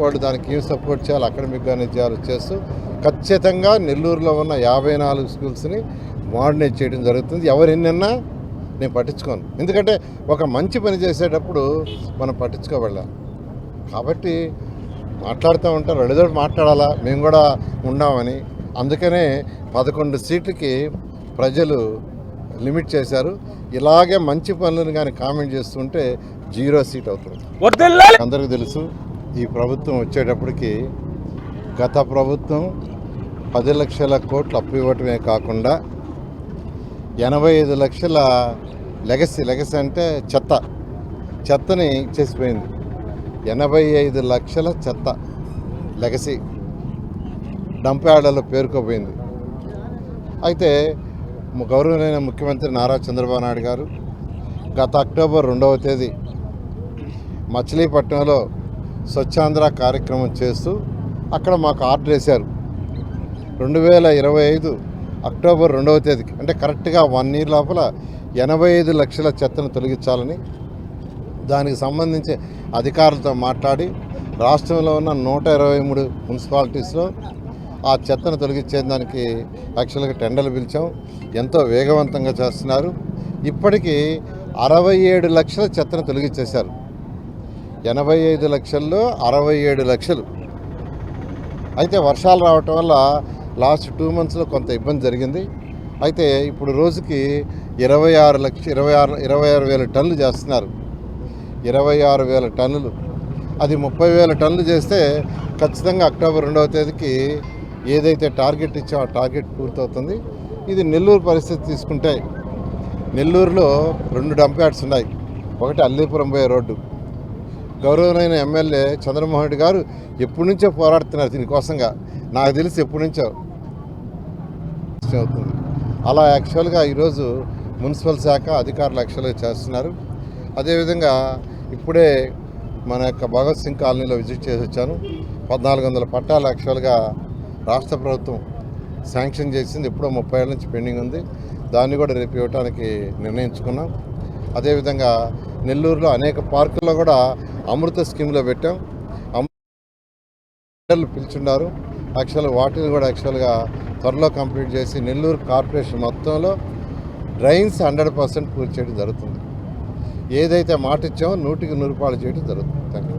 వాళ్ళు దానికి ఏం సపోర్ట్ చేయాలి అకాడమిక్గానే చేయాలి చేస్తూ ఖచ్చితంగా నెల్లూరులో ఉన్న యాభై నాలుగు స్కూల్స్ని మోడర్నైజ్ చేయడం జరుగుతుంది. ఎవరు ఎన్నన్నా నేను పట్టించుకోను. ఎందుకంటే ఒక మంచి పని చేసేటప్పుడు మనం పట్టించుకోబడాలి. కాబట్టి మాట్లాడుతూ ఉంటారు. రెండుదోటి మాట్లాడాలా? మేము కూడా ఉన్నామని. అందుకనే పదకొండు సీట్లకి ప్రజలు లిమిట్ చేశారు. ఇలాగే మంచి పనులను కానీ కామెంట్ చేస్తుంటే జీరో సీట్ అవుతుంది. అందరికీ తెలుసు. ఈ ప్రభుత్వం వచ్చేటప్పటికి గత ప్రభుత్వం పది లక్షల కోట్లు అప్పు ఇవ్వటమే కాకుండా ఎనభై ఐదు లక్షల లెగసీ లెగసీ అంటే చెత్త చెత్తని ఇచ్చేసిపోయింది ఎనభై ఐదు లక్షల చెత్త లెగసీ డంప్ యార్డులో పేరుకోపోయింది. అయితే గౌరవమైన ముఖ్యమంత్రి నారా చంద్రబాబు నాయుడు గారు గత అక్టోబర్ రెండవ తేదీ మచిలీపట్నంలో స్వచ్ఛాంధ్ర కార్యక్రమం చేస్తూ అక్కడ మాకు ఆర్డర్ వేశారు. రెండు వేల ఇరవై ఐదు అక్టోబర్ రెండవ తేదీకి అంటే కరెక్ట్గా వన్ ఇయర్ లోపల ఎనభై ఐదు లక్షల చెత్తను తొలగించాలని దానికి సంబంధించి అధికారులతో మాట్లాడి రాష్ట్రంలో ఉన్న నూట ఇరవై మూడు మున్సిపాలిటీస్లో ఆ చెత్తను తొలగించేదానికి యాక్చువల్గా టెండర్లు పిలిచాం. ఎంతో వేగవంతంగా చేస్తున్నారు. ఇప్పటికీ అరవై ఏడు లక్షల చెత్తను తొలగించేశారు. ఎనభై ఐదు లక్షల్లో అరవై ఏడు లక్షలు. అయితే వర్షాలు రావటం వల్ల లాస్ట్ టూ మంత్స్లో కొంత ఇబ్బంది జరిగింది. అయితే ఇప్పుడు రోజుకి ఇరవై ఆరు లక్ష ఇరవై ఆరు ఇరవై ఆరు వేల టన్నులు చేస్తున్నారు. ఇరవై ఆరు వేల టన్నులు. అది ముప్పై వేల టన్నులు చేస్తే ఖచ్చితంగా అక్టోబర్ రెండవ తేదీకి ఏదైతే టార్గెట్ ఇచ్చో ఆ టార్గెట్ పూర్తవుతుంది. ఇది నెల్లూరు పరిస్థితి తీసుకుంటే నెల్లూరులో రెండు డంప్ యార్డ్స్ ఉన్నాయి. ఒకటి అల్లీపురం పోయే రోడ్డు గౌరవమైన ఎమ్మెల్యే చంద్రమోహన్ రెడ్డి గారు ఎప్పటి నుంచో పోరాడుతున్నారు దీనికోసంగా. నాకు తెలిసి ఎప్పటి నుంచో. అవుతుంది. అలా యాక్చువల్గా ఈరోజు మున్సిపల్ శాఖ అధికారులు యాక్చువల్గా చేస్తున్నారు. అదేవిధంగా ఇప్పుడే మన యొక్క భగత్ సింగ్ కాలనీలో విజిట్ చేసి వచ్చాను. పద్నాలుగు వందల పట్టాలు యాక్చువల్గా రాష్ట్ర ప్రభుత్వం శాంక్షన్ చేసింది. ఎప్పుడో ముప్పై ఏళ్ళ నుంచి పెండింగ్ ఉంది. దాన్ని కూడా రేపు ఇవ్వడానికి నిర్ణయించుకున్నాం. అదేవిధంగా నెల్లూరులో అనేక పార్కుల్లో కూడా అమృత స్కీమ్లో పెట్టాం. అమృతలు పిలుచున్నారు యాక్చువల్గా వాటిని కూడా యాక్చువల్గా త్వరలో కంప్లీట్ చేసి నెల్లూరు కార్పొరేషన్ మొత్తంలో డ్రైన్స్ హండ్రెడ్ పర్సెంట్ పూర్తి చేయడం జరుగుతుంది. ఏదైతే మాట ఇచ్చామో నూటికి నూరు పాలు చేయడం జరుగుతుంది. Thank you